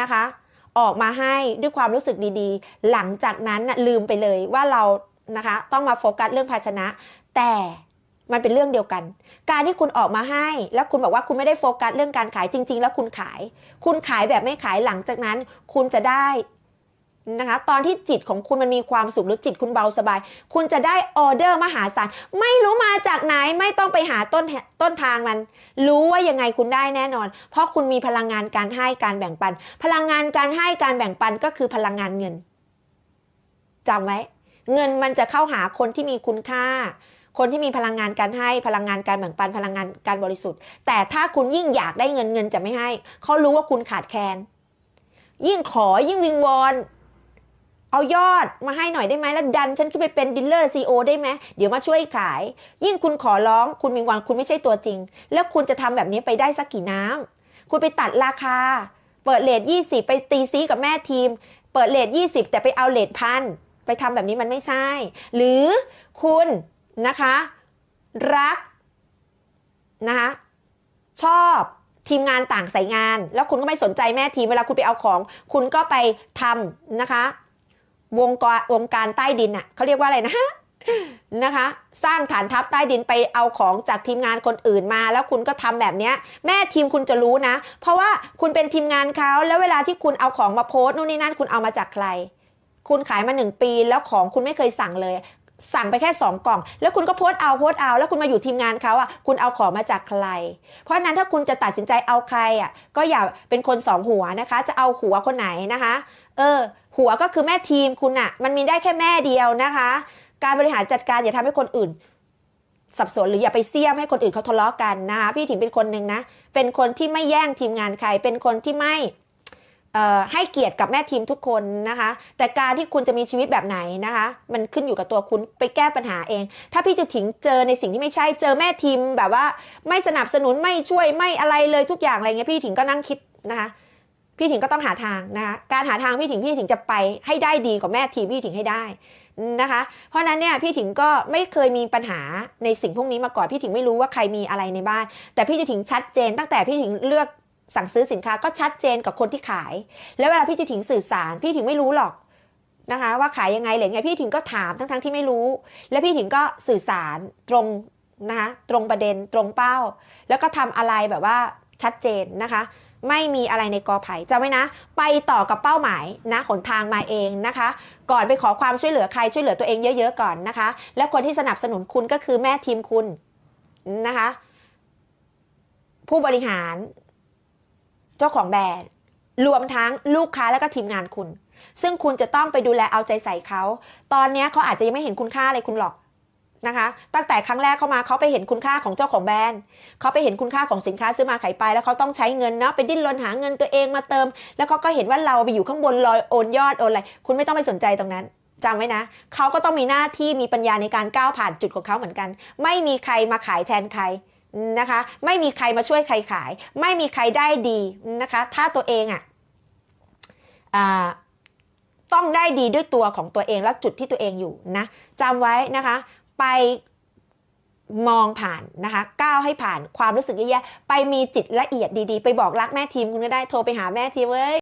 นะคะ ออกมาให้ด้วยความรู้สึกดีๆ หลังจากนั้นนะลืมไปเลยว่าเรานะคะต้องมาโฟกัสเรื่องภาชนะ แต่มันเป็นเรื่องเดียวกัน การที่คุณออกมาให้ แล้วคุณบอกว่าคุณไม่ได้โฟกัสเรื่องการขายจริง ๆ แล้วคุณขาย คุณขายแบบไม่ขายหลังจากนั้น คุณจะได้ นะคะ ตอนที่จิตของคุณมันมีความสุขหรือจิตคุณเบาสบาย คุณจะได้ออเดอร์มหาศาลไม่รู้มาจากไหนไม่ต้องไปหาต้นต้นทางมัน รู้ว่ายังไงคุณได้แน่นอน เพราะคุณมีพลังงานการให้การแบ่งปัน พลังงานการให้การแบ่งปันก็คือพลังงานเงินจำไว้ เงินมันจะเข้าหาคนที่มีคุณค่า คนที่มีพลังงานการให้พลังงานการแบ่งปันพลังงานการบริสุทธิ์ แต่ถ้าคุณยิ่งอยากได้เงินเงินจะไม่ให้เขารู้ว่าคุณขาดแคลนยิ่งขอยิ่งวิงวอน เอายอดมาให้หน่อยได้ไหมแล้วดันฉันขึ้นไปเป็นดีลเลอร์ซีโอได้ไหมเดี๋ยวมาช่วยขาย ยิ่งคุณขอร้องคุณวิงวอนคุณไม่ใช่ตัวจริง แล้วคุณจะทำแบบนี้ไปได้สักกี่น้ำคุณไปตัดราคา เปิดเลท20ไปตีซีกับแม่ทีม เปิดเลท20แต่ไปเอาเลทพันไปทำแบบนี้มันไม่ใช่ หรือคุณนะคะ รักนะคะชอบทีมงานต่างสายงาน แล้วคุณก็ไม่สนใจแม่ทีมเวลาคุณไปเอาของ คุณก็ไปทำนะคะ วงการวงการใต้ดินอะเขาเรียกว่าอะไรนะฮะนะคะ สร้างฐานทัพใต้ดินไปเอาของจากทีมงานคนอื่นมา แล้วคุณก็ทำแบบเนี้ยแม่ทีมคุณจะรู้นะ เพราะว่าคุณเป็นทีมงานเขาแล้วเวลาที่คุณเอาของมาโพสต์นู่นนี่นั่นคุณเอามาจากใคร คุณขายมาหนึ่งปีแล้วของคุณไม่เคยสั่งเลย สั่งไปแค่ 2 กล่อง แล้วคุณก็โพสเอาโพสเอา แล้วคุณมาอยู่ทีมงานเขาอะคุณเอาของมาจากใคร เพราะนั้นถ้าคุณจะตัดสินใจเอาใครอะก็อย่าเป็นคนสองหัวนะคะ จะเอาหัวคนไหนนะคะ เออ หัวก็คือแม่ทีมคุณอะ มันมีได้แค่แม่เดียวนะคะ การบริหารจัดการอย่าทำให้คนอื่น สับสนหรืออย่าไปเสี่ยมให้คนอื่นเขาทะเลาะกันนะคะพี่ถิงเป็นคนหนึ่งนะเป็นคนที่ไม่แย่งทีมงานใครเป็นคนที่ไม่ ให้เกียรติกับแม่ทีมทุกคนนะคะ แต่การที่คุณจะมีชีวิตแบบไหนนะคะ มันขึ้นอยู่กับตัวคุณไปแก้ปัญหาเอง ถ้าพี่จะถิงเจอในสิ่งที่ไม่ใช่เจอแม่ทีมแบบว่า ไม่สนับสนุนไม่ช่วยไม่อะไรเลยทุกอย่างอะไรเงี้ยพี่ถิงก็นั่งคิดนะคะพี่ถิงก็ต้องหาทางนะคะ การหาทางพี่ถิงพี่ถิงจะไปให้ได้ดีกว่าแม่ทีมพี่ถิงให้ได้นะคะ เพราะฉะนั้นเนี่ยพี่ถิงก็ไม่เคยมีปัญหาในสิ่งพวกนี้มาก่อนพี่ถิงไม่รู้ว่าใครมีอะไรในบ้าน แต่พี่จะถิงชัดเจนตั้งแต่พี่ถิงเลือก สั่งซื้อสินค้าก็ชัดเจนกับคนที่ขาย แล้วเวลาพี่จะถิงสื่อสาร พี่ถิงไม่รู้หรอกนะคะ ว่าขายยังไงหรือไงพี่ถิงก็ถามทั้งๆที่ไม่รู้ และพี่ถิงก็สื่อสารตรงนะคะตรงประเด็นตรงเป้า แล้วก็ทำอะไรแบบว่าชัดเจนนะคะ ไม่มีอะไรในกอไผ่จำไว้นะ ไปต่อกับเป้าหมายนะหนทางมาเองนะคะ ก่อนไปขอความช่วยเหลือใครช่วยเหลือตัวเองเยอะ ๆ ก่อนนะคะ และคนที่สนับสนุนคุณก็คือแม่ทีมคุณนะคะ ผู้บริหาร เจ้าของแบรนด์รวมทั้งลูกค้าและก็ทีมงานคุณ ซึ่งคุณจะต้องไปดูแลเอาใจใส่เขา ตอนนี้เขาอาจจะยังไม่เห็นคุณค่าอะไรคุณหรอกนะคะ ตั้งแต่ครั้งแรกเข้ามาเขาไปเห็นคุณค่าของเจ้าของแบรนด์เขาไปเห็นคุณค่าของสินค้าซื้อมาขายไป แล้วเขาต้องใช้เงินเนาะไปดิ้นรนหาเงินตัวเองมาเติม แล้วเขาก็เห็นว่าเราไปอยู่ข้างบนลอยโอนยอดโอนอะไรคุณไม่ต้องไปสนใจตรงนั้นจำไว้นะ เขาก็ต้องมีหน้าที่มีปัญญาในการก้าวผ่านจุดของเขาเหมือนกัน ไม่มีใครมาขายแทนใคร นะคะ ไม่มีใครมาช่วยใครขาย ไม่มีใครได้ดีนะคะ ถ้าตัวเองอะอ่าต้องได้ดีด้วยตัวของตัวเองและจุดที่ตัวเองอยู่นะจำไว้นะคะ ไปมองผ่านนะคะ ก้าวให้ผ่านความรู้สึกแย่ๆไปมีจิตละเอียดดีๆ ไปบอกรักแม่ทีมคุณก็ได้โทรไปหาแม่ทีมเว้ย